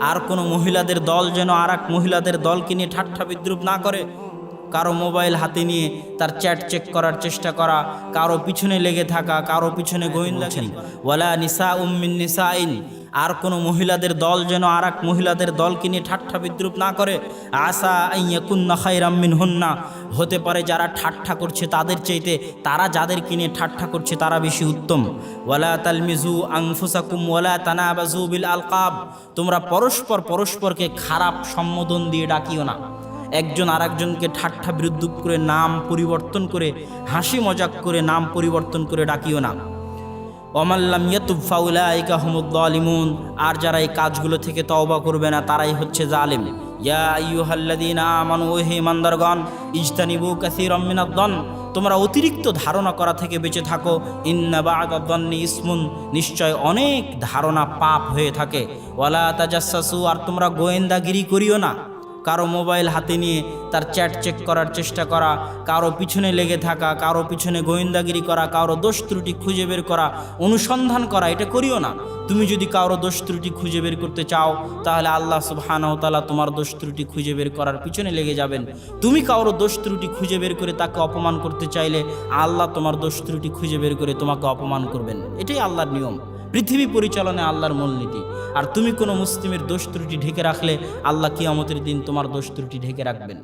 আর কোনো মহিলাদের দল যেন আর এক মহিলাদের দলকে নিয়ে ঠাট্টা বিদ্রুপ না করে। কারও মোবাইল হাতে নিয়ে তার চ্যাট চেক করার চেষ্টা করা কারও পিছনে লেগে থাকা কারও পিছনে গোয়েন্দাছেন ওয়ালা নিসা উম্মিন নিসাইন আর কোনো মহিলাদের দল যেন আর এক মহিলাদের দলকে নিয়ে ঠাট্টা বিদ্রুপ না করে। আশা আইয়াকুন্না খাইরাম্মিন হুন্না হতে পারে যারা ঠাট্টা করছে তাদের চাইতে, তারা যাদেরকে নিয়ে ঠাট্টা করছে তারা বেশি উত্তম। ওয়ালা তালমিজু আংফুসাকুম ওয়ালা তানাবাজু বিল আলকাব। তোমরা পরস্পর পরস্পরকে খারাপ সম্বোধন দিয়ে ডাকিও না। একজন আরেকজনকে ঠাট্টা বিরুদ্ধ করে, নাম পরিবর্তন করে, হাসি মজাক করে, নাম পরিবর্তন করে ডাকিও না। অমাল্লাম ইয়াতুব ফাউলাইকা হুমুদ্দালিমুন আর যারা এই কাজগুলো থেকে তওবা করবে না, তারাই হচ্ছে জালিম। ইয়া আইয়ুহাল্লাযীনা আমানু হে ইমানদারগণ, ইজতানিবু কাসীরাম মিনাদ-দন তোমরা অতিরিক্ত ধারণা করা থেকে বেঁচে থাকো। ইন্না বা'দাদ-দন্নি ইসমুন। নিশ্চয় অনেক ধারণা পাপ হয়ে থাকে। ওয়ালা তাজাসসু আর তোমরা গোয়েন্দাগিরি করিও না। কারও মোবাইল হাতে নিয়ে তার চ্যাট চেক করার চেষ্টা করা, কারও পিছনে লেগে থাকা, কারও পিছনে গোয়েন্দাগিরি করা, কারও দোষ ত্রুটি খুঁজে বের করা, অনুসন্ধান করা, এটা করিও না। তুমি যদি কারও দোষ ত্রুটি খুঁজে বের করতে চাও, তাহলে আল্লাহ সুবহানাহু-তাআলা তোমার দোষ ত্রুটি খুঁজে বের করার পিছনে লেগে যাবেন। তুমি কারও দোষ ত্রুটি খুঁজে বের করে তাকে অপমান করতে চাইলে, আল্লাহ তোমার দোষ ত্রুটি খুঁজে বের করে তোমাকে অপমান করবেন। এটাই আল্লাহর নিয়ম। পৃথিবী পরিচালনে আল্লাহর মূলনীতি। আর তুমি কোনো মুসলিমের দোষ ত্রুটি ঢেকে রাখলে আল্লাহ কিয়ামতের দিন তোমার দোষ ত্রুটি ঢেকে রাখবেন।